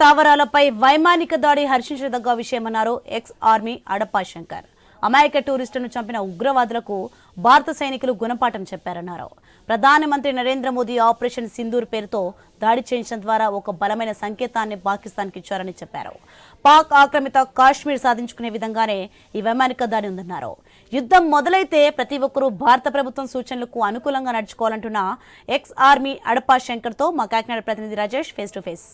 స్థావరాలపై వైమానిక దాడి హర్షించదగ్గ విషయమన్నారు ఎక్స్ ఆర్మీ అడపా శంకర్. అమాయక టూరిస్టును చంపిన ఉగ్రవాదులకు భారత సైనికులు గుణపాఠం చెప్పారన్నారు. ప్రధానమంత్రి నరేంద్ర మోదీ ఆపరేషన్ సింధూర్ పేరుతో దాడి చేయించడం ద్వారా ఒక బలమైన సంకేతాన్ని పాకిస్తాన్కి ఇచ్చారని చెప్పారు. పాక్ ఆక్రమిత కాశ్మీర్ సాధించుకునే విధంగానే ఈ వైమానిక దాడి ఉందన్నారు. యుద్ధం మొదలైతే ప్రతి ఒక్కరూ భారత ప్రభుత్వం సూచనలకు అనుకూలంగా నడుచుకోవాలంటున్న ఎక్స్ ఆర్మీ అడపా శంకర్తో మా కాకినాడ ప్రతినిధి Rajesh face to face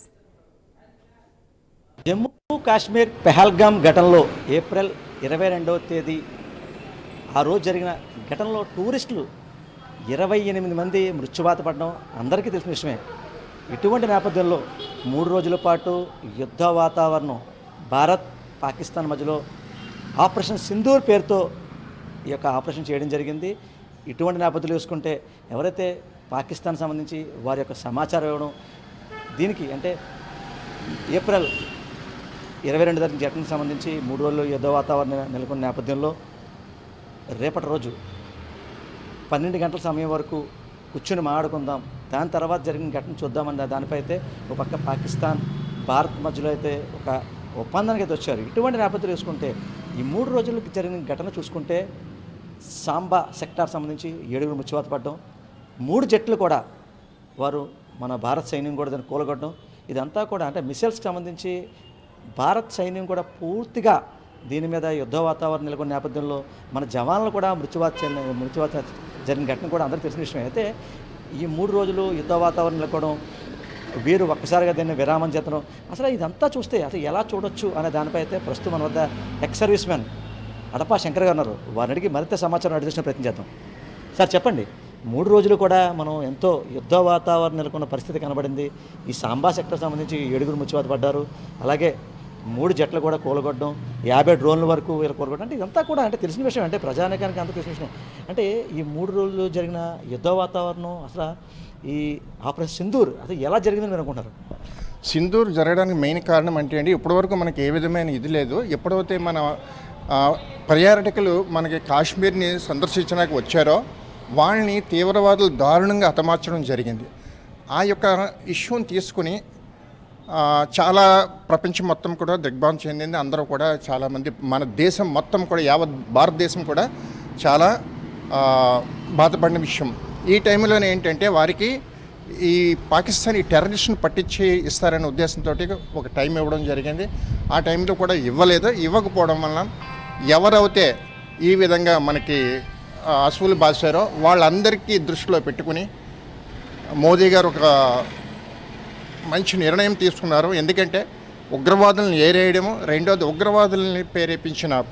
Jammu Kashmir Pahalgam ఘటనలో ఏప్రిల్ ఇరవై రెండవ తేదీ ఆ రోజు జరిగిన ఘటనలో టూరిస్టులు ఇరవై ఎనిమిది మంది మృత్యువాత పడడం అందరికీ తెలిసిన విషయమే. ఇటువంటి నేపథ్యంలో మూడు రోజుల పాటు యుద్ధ వాతావరణం భారత్ పాకిస్తాన్ మధ్యలో ఆపరేషన్ సింధూర్ పేరుతో ఈ యొక్క ఆపరేషన్ చేయడం జరిగింది. ఇటువంటి నేపథ్యంలో చూసుకుంటే ఎవరైతే పాకిస్తాన్ సంబంధించి వారి యొక్క సమాచారం ఇవ్వడం దీనికి అంటే ఏప్రిల్ ఇరవై రెండు తారీఖు ఘటనకు సంబంధించి మూడు రోజులు యుద్ధ వాతావరణం నెలకొన్న నేపథ్యంలో రేపటి రోజు పన్నెండు గంటల సమయం వరకు కూర్చొని మాట్లాడుకుందాం. దాని తర్వాత జరిగిన ఘటన చూద్దామని దానిపై అయితే ఒక పక్క పాకిస్తాన్ భారత్ మధ్యలో అయితే ఒక ఒప్పందానికి అయితే వచ్చారు. ఇటువంటి నేపథ్యం చూసుకుంటే ఈ మూడు రోజులకు జరిగిన ఘటన చూసుకుంటే సాంబా సెక్టార్ సంబంధించి ఏడుగురు ముచ్చివాత పడడం మూడు జట్లు కూడా వారు మన భారత సైన్యం కూడా దాన్ని కూలగొట్టడం ఇదంతా కూడా అంటే మిసైల్స్కి సంబంధించి భారత్ సైన్యం కూడా పూర్తిగా దీని మీద యుద్ధ వాతావరణం నెలకొన్న నేపథ్యంలో మన జవాన్లు కూడా మృత్యువాత మృత్యువాత జరిగిన ఘటన కూడా అందరికీ తెలిసిన విషయం. అయితే ఈ మూడు రోజులు యుద్ధ వాతావరణం నెలకొనడం వీరు ఒక్కసారిగా దీన్ని విరామం చేతనం అసలు ఇదంతా చూస్తే అసలు ఎలా చూడొచ్చు అనే దానిపై అయితే ప్రస్తుతం మన వద్ద ex service man Adapa Shankar garu ఉన్నారు. వారిని అడిగి మరింత సమాచారం అడిగిన ప్రయత్నం చేద్దాం. సార్ చెప్పండి. మూడు రోజులు కూడా మనం ఎంతో యుద్ధ వాతావరణం నెలకొన్న పరిస్థితి కనబడింది. ఈ సాంబా సెక్టర్ సంబంధించి ఏడుగురు ముచ్చివాత పడ్డారు. అలాగే మూడు జట్లు కూడా కూలగొట్టడం యాభై డ్రోన్ల వరకు వీళ్ళు కూలగొట్టడం అంటే ఇదంతా కూడా అంటే తెలిసిన విషయం అంటే ప్రజానికానికి అంత తెలిసిన విషయం. అంటే ఈ మూడు రోజులు జరిగిన యుద్ధ వాతావరణం అసలు ఈ ఆపరేషన్ సింధూర్ అసలు ఎలా జరిగిందని మీరు అనుకుంటారు సింధూర్ జరగడానికి మెయిన్ కారణం అంటే అండి ఇప్పటివరకు మనకి ఏ విధమైన ఇది లేదు. ఎప్పుడైతే మన పర్యాటకులు మనకి కాశ్మీర్ని సందర్శించడానికి వచ్చారో వాళ్ళని తీవ్రవాదులు దారుణంగా హతమార్చడం జరిగింది. ఆ యొక్క ఇష్యూని తీసుకుని చాలా ప్రపంచం మొత్తం కూడా దిగ్భ్రాంతి చెందింది. అందరూ కూడా చాలామంది మన దేశం మొత్తం కూడా యావత్ భారతదేశం కూడా చాలా బాధపడిన విషయం. ఈ టైంలోనే ఏంటంటే వారికి ఈ పాకిస్తాన్ ఈ టెర్రరిస్ట్ని పట్టించి ఇస్తారనే ఉద్దేశంతో ఒక టైం ఇవ్వడం జరిగింది. ఆ టైంలో కూడా ఇవ్వలేదు. ఇవ్వకపోవడం వలన ఎవరైతే ఈ విధంగా మనకి ఆ, అసువులు బాసారో వాళ్ళందరికీ దృష్టిలో పెట్టుకుని మోదీ గారు ఒక మంచి నిర్ణయం తీసుకున్నారు. ఎందుకంటే ఉగ్రవాదులను ఏరేయడము రెండోది ఉగ్రవాదుల్ని ప్రేరేపించిన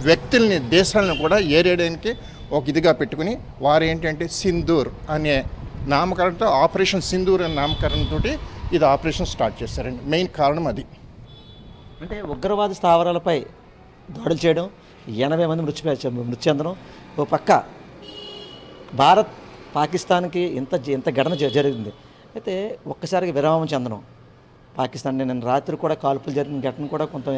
వ్యక్తుల్ని దేశాలను కూడా ఏరేయడానికి ఒక ఇదిగా పెట్టుకుని వారు ఏంటంటే సింధూర్ అనే నామకరణతో ఆపరేషన్ సింధూర్ అనే నామకరణతో ఇది ఆపరేషన్ స్టార్ట్ చేశారండి. మెయిన్ కారణం అది. అంటే ఉగ్రవాద స్థావరాలపై దాడులు చేయడం ఎనభై మంది మృతి మృతి చెందడం ఓ పక్క భారత్ పాకిస్తాన్కి ఇంత ఇంత ఘటన జ- జరిగింది. అయితే ఒక్కసారిగా విరామం చెందడం పాకిస్తాన్ నేను రాత్రి కూడా కాల్పులు జరిగిన ఘటన కూడా కొంత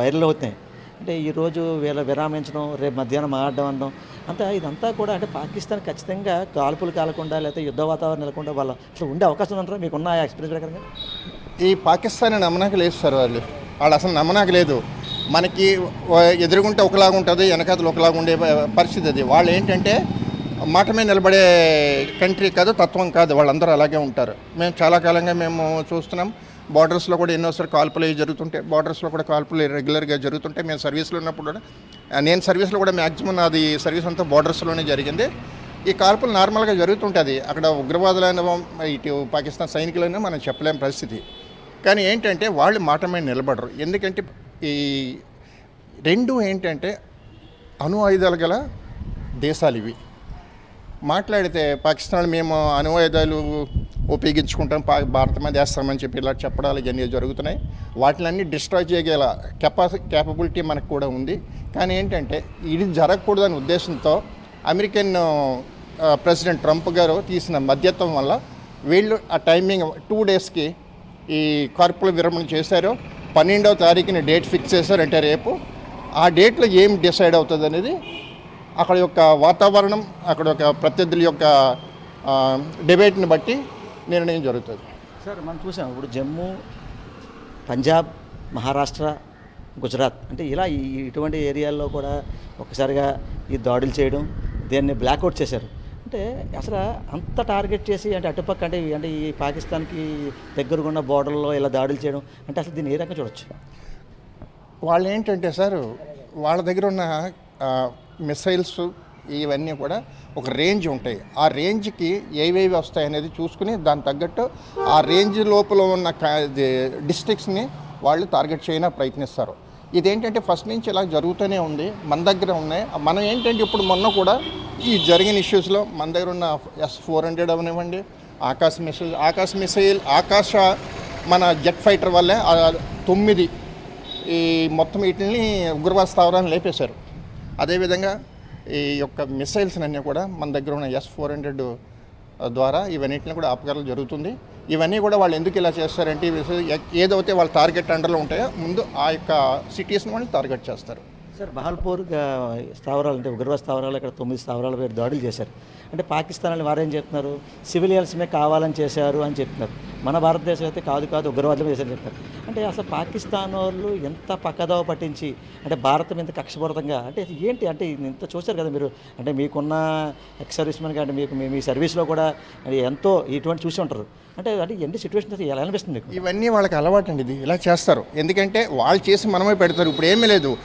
వైరల్ అవుతాయి అంటే ఈరోజు వీళ్ళ విరామించడం రేపు మధ్యాహ్నం ఆడడం అనడం అంతా ఇదంతా కూడా అంటే పాకిస్తాన్ ఖచ్చితంగా కాల్పులు కాలకుండా లేకపోతే యుద్ధ వాతావరణం నెలకుండా వాళ్ళ అసలు ఉండే అవకాశం ఉంటారు మీకు ఉన్న ఎక్స్పీరియన్స్ ప్రకారంగా? ఈ పాకిస్తాన్ నమ్మనాక లేదు సార్ వాళ్ళు. వాళ్ళు అసలు నమ్మనాక లేదు. మనకి ఎదురుగుంటే ఒకలాగా ఉంటుంది వెనకాతలు ఒకలాగా ఉండే పరిస్థితి అది. వాళ్ళు ఏంటంటే మాట మీద నిలబడే కంట్రీ కాదు తత్వం కాదు వాళ్ళందరూ అలాగే ఉంటారు. మేము చాలా కాలంగా మేము చూస్తున్నాం బార్డర్స్లో కూడా ఎన్నోసారి కాల్పులు అవి జరుగుతుంటాయి బార్డర్స్లో కూడా కాల్పులు రెగ్యులర్గా జరుగుతుంటాయి మేము సర్వీస్లో ఉన్నప్పుడు కూడా నేను సర్వీస్లో కూడా మ్యాక్సిమం నాది సర్వీస్ అంతా బార్డర్స్లోనే జరిగింది. ఈ కాల్పులు నార్మల్గా జరుగుతుంటుంది అక్కడ ఉగ్రవాదులైన ఇటు పాకిస్తాన్ సైనికులైనా మనం చెప్పలేని పరిస్థితి. కానీ ఏంటంటే వాళ్ళు మాట మీద నిలబడరు. ఎందుకంటే ఈ రెండు ఏంటంటే అణు ఆయుధాలు గల దేశాలు ఇవి. మాట్లాడితే పాకిస్తాన్ మేము అణు ఉపయోగించుకుంటాం పా భారత మీద వేస్తామని చెప్పి ఇలా చెప్పడాలు ఇవన్నీ జరుగుతున్నాయి. వాటిలన్నీ డిస్ట్రాయ్ చేయగల కెపాసి క్యాపబిలిటీ మనకు కూడా ఉంది. కానీ ఏంటంటే ఇది జరగకూడదనే ఉద్దేశంతో అమెరికన్ ప్రెసిడెంట్ ట్రంప్ గారు తీసిన మధ్యత్వం వల్ల వీళ్ళు ఆ టైమింగ్ టూ డేస్కి ఈ కార్పుల విరమణ చేశారు. పన్నెండవ తారీఖుని డేట్ ఫిక్స్ చేశారంటే రేపు. ఆ డేట్లో ఏం డిసైడ్ అవుతుంది అనేది అక్కడ యొక్క వాతావరణం అక్కడ యొక్క ప్రత్యర్థుల యొక్క డిబేట్ని బట్టి నిర్ణయం జరుగుతుంది. సార్ మనం చూసాం ఇప్పుడు జమ్మూ పంజాబ్ మహారాష్ట్ర గుజరాత్ అంటే ఇలా ఇటువంటి ఏరియాల్లో కూడా ఒక్కసారిగా ఈ దాడులు చేయడం దీన్ని బ్లాక్అవుట్ చేశారు. అంటే అసలు అంత టార్గెట్ చేసి అంటే అటుపక్క అంటే అంటే ఈ పాకిస్తాన్కి దగ్గరగా ఉన్న బోర్డర్లో ఇలా దాడులు చేయడం అంటే అసలు దీన్ని ఏ రకంగా చూడొచ్చు? వాళ్ళు ఏంటంటే సార్ వాళ్ళ దగ్గర ఉన్న మిసైల్స్ ఇవన్నీ కూడా ఒక రేంజ్ ఉంటాయి. ఆ రేంజ్కి ఏవేవి వస్తాయి అనేది చూసుకుని దాని తగ్గట్టు ఆ రేంజ్ లోపల ఉన్న డిస్ట్రిక్ట్స్ని వాళ్ళు టార్గెట్ చేయన ప్రయత్నిస్తారు. ఇదేంటంటే ఫస్ట్ నుంచి ఇలా జరుగుతూనే ఉంది. మన దగ్గర ఉన్నాయి. మనం ఏంటంటే ఇప్పుడు మొన్న కూడా ఈ జరిగిన ఇష్యూస్లో మన దగ్గర ఉన్న ఎస్ ఫోర్ హండ్రెడ్ అవనివ్వండి ఆకాశ మిసైల్ ఆకాశ మిసైల్ ఆకాశ మన జెట్ ఫైటర్ వల్లే తొమ్మిది ఈ మొత్తం వీటిని ఉగ్రవాద స్థావరాన్ని లేపేశారు. అదేవిధంగా ఈ యొక్క మిసైల్స్ అన్నీ కూడా మన దగ్గర ఉన్న ఎస్ ఫోర్ హండ్రెడ్ ద్వారా ఇవన్నిటిని కూడా ఆపగలం జరుగుతుంది. ఇవన్నీ కూడా వాళ్ళు ఎందుకు ఇలా చేస్తారంటే ఏదైతే వాళ్ళ టార్గెట్ అండర్లో ఉంటాయో ముందు ఆ యొక్క సిటీస్ని వాళ్ళు టార్గెట్ చేస్తారు. సార్ బహల్పూర్ స్థావరాలు అంటే ఉగ్రవాద స్థావరాలు ఇక్కడ తొమ్మిది స్థావరాల పేరు దాడులు చేశారు. అంటే పాకిస్తాన్ వాళ్ళు వారేం చెప్తున్నారు? సివిలియన్స్మే కావాలని చేశారు అని చెప్తున్నారు. మన భారతదేశం అయితే కాదు కాదు ఉగ్రవాదులు చేశారని చెప్తారు అంటే అసలు పాకిస్తాన్ వాళ్ళు ఎంత పక్కదోవ పట్టించి అంటే భారతం ఇంత కక్షపూరితంగా అంటే ఏంటి? అంటే ఇంత చూశారు కదా మీరు. అంటే మీకున్న ఎక్స్ సర్వీస్ మెన్ అంటే మీకు మీ- మీ సర్వీస్లో కూడా ఎంతో ఇటువంటి చూసి ఉంటారు. అంటే అంటే ఎన్ని సిచ్యువేషన్స్ ఎలా అనిపిస్తుంది ఇవన్నీ వాళ్ళకి అలవాటు అండి ఇది. ఇలా చేస్తారు. ఎందుకంటే వాళ్ళు చేసి మనమే పెడతారు. ఇప్పుడు ఏమీ లేదు.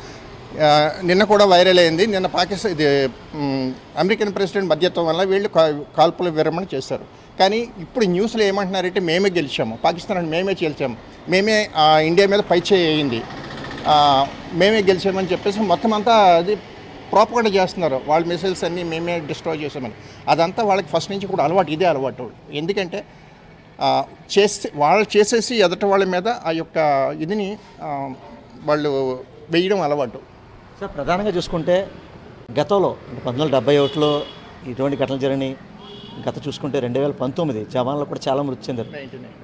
నిన్న కూడా వైరల్ అయింది. నిన్న పాకిస్తాన్ ఇది అమెరికన్ ప్రెసిడెంట్ మధ్యత్వం వల్ల వీళ్ళు కాల్పుల విరమణ చేశారు. కానీ ఇప్పుడు న్యూస్లో ఏమంటున్నారంటే మేమే గెలిచాము. పాకిస్తాన్ మేమే గెలిచాము మేమే ఆ, ఇండియా మీద పై చేయింది మేమే గెలిచామని చెప్పేసి మొత్తం అంతా అది ప్రాపగండ చేస్తున్నారు. వాళ్ళ మిసైల్స్ అన్నీ మేమే డిస్ట్రాయ్ చేసామని అదంతా వాళ్ళకి ఫస్ట్ నుంచి కూడా అలవాటు ఇదే అలవాటు. ఎందుకంటే చేస్తే వాళ్ళు చేసేసి ఎదట వాళ్ళ మీద ఆ యొక్క ఇదిని వాళ్ళు వేయడం అలవాటు. సార్ ప్రధానంగా చూసుకుంటే గతంలో అంటే పంతొమ్మిది వందల డెబ్బై ఒకటిలో ఇటువంటి ఘటనలు జరిగినాయి. గత చూసుకుంటే రెండు వేల పంతొమ్మిది జవాన్లు కూడా చాలా మృతి చెందారు.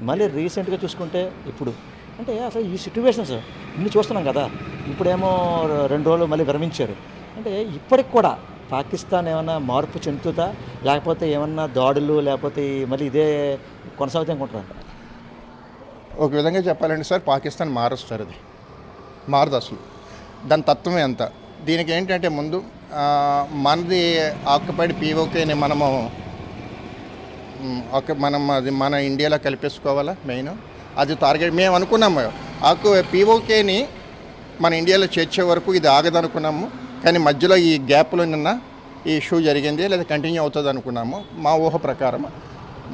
మళ్ళీ రీసెంట్గా చూసుకుంటే ఇప్పుడు అంటే అసలు ఈ సిచ్యువేషన్స్ ఇన్ని చూస్తున్నాం కదా ఇప్పుడేమో రెండు రోజులు మళ్ళీ విరమించారు. అంటే ఇప్పటికి కూడా పాకిస్తాన్ ఏమన్నా మార్పు చెందుతుందా లేకపోతే ఏమన్నా దాడులు లేకపోతే మళ్ళీ ఇదే కొనసాగుతాయి అనుకుంటున్నారు ఒక విధంగా చెప్పాలంటే సార్ పాకిస్తాన్ మారుస్తారు అది. మారదు అసలు. దాని తత్వమే అంత. దీనికి ఏంటంటే ముందు మనది ఆక్యుపైడ్ పీఓకేని మనము ఒక మనం అది మన ఇండియాలో కలిపేసుకోవాలా మెయిన్? అది టార్గెట్ మేము అనుకున్నాము. ఆకు పీఓకేని మన ఇండియాలో చేర్చే వరకు ఇది ఆగదనుకున్నాము కానీ మధ్యలో ఈ గ్యాప్లో నిన్న ఈ ఇష్యూ జరిగింది లేదా కంటిన్యూ అవుతుంది అనుకున్నాము మా ఊహ ప్రకారం.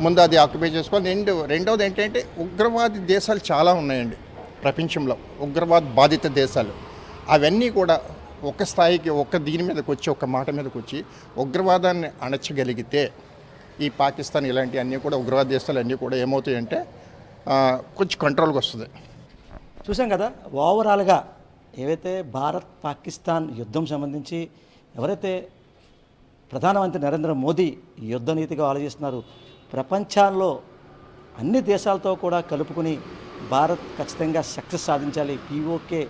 ముందు అది ఆక్యుపై చేసుకోవాలి. రెండు రెండవది ఏంటంటే ఉగ్రవాది దేశాలు చాలా ఉన్నాయండి ప్రపంచంలో. ఉగ్రవాద్ బాధిత దేశాలు. అవన్నీ కూడా ఒక స్థాయికి ఒక దీని మీదకి వచ్చి ఒక మాట మీదకి వచ్చి ఉగ్రవాదాన్ని అణచగలిగితే ఈ పాకిస్తాన్ ఇలాంటి అన్నీ కూడా ఉగ్రవాద దేశాలు అన్నీ కూడా ఏమవుతాయంటే కొంచెం కంట్రోల్కి వస్తుంది. చూసాం కదా ఓవరాల్గా ఏవైతే భారత్ పాకిస్తాన్ యుద్ధం సంబంధించి ఎవరైతే ప్రధానమంత్రి నరేంద్ర మోదీ యుద్ధ నీతిగా ఆలోచిస్తున్నారు ప్రపంచాల్లో అన్ని దేశాలతో కూడా కలుపుకుని భారత్ ఖచ్చితంగా సక్సెస్ సాధించాలి. పీఓకే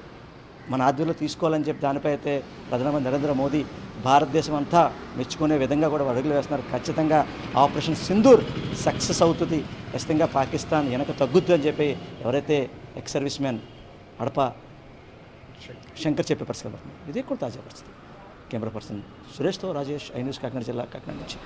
మన ఆధ్వర్యంలో తీసుకోవాలని చెప్పి దానిపై అయితే ప్రధానమంత్రి నరేంద్ర మోదీ భారతదేశం అంతా మెచ్చుకునే విధంగా కూడా అడుగులు వేస్తున్నారు. ఖచ్చితంగా ఆపరేషన్ సింధూర్ సక్సెస్ అవుతుంది. ఖచ్చితంగా పాకిస్తాన్ వెనక తగ్గుద్దు అని చెప్పి ఎవరైతే ex service man Adapa Shankar చెప్పే పరిస్థితి ఇది కూడా తాజా పరిస్థితి. కెమెరా పర్సన్ సురేష్తో రాజేష్ ఐ న్యూస్ కాకినాడ జిల్లా కాకినాడ నుంచి.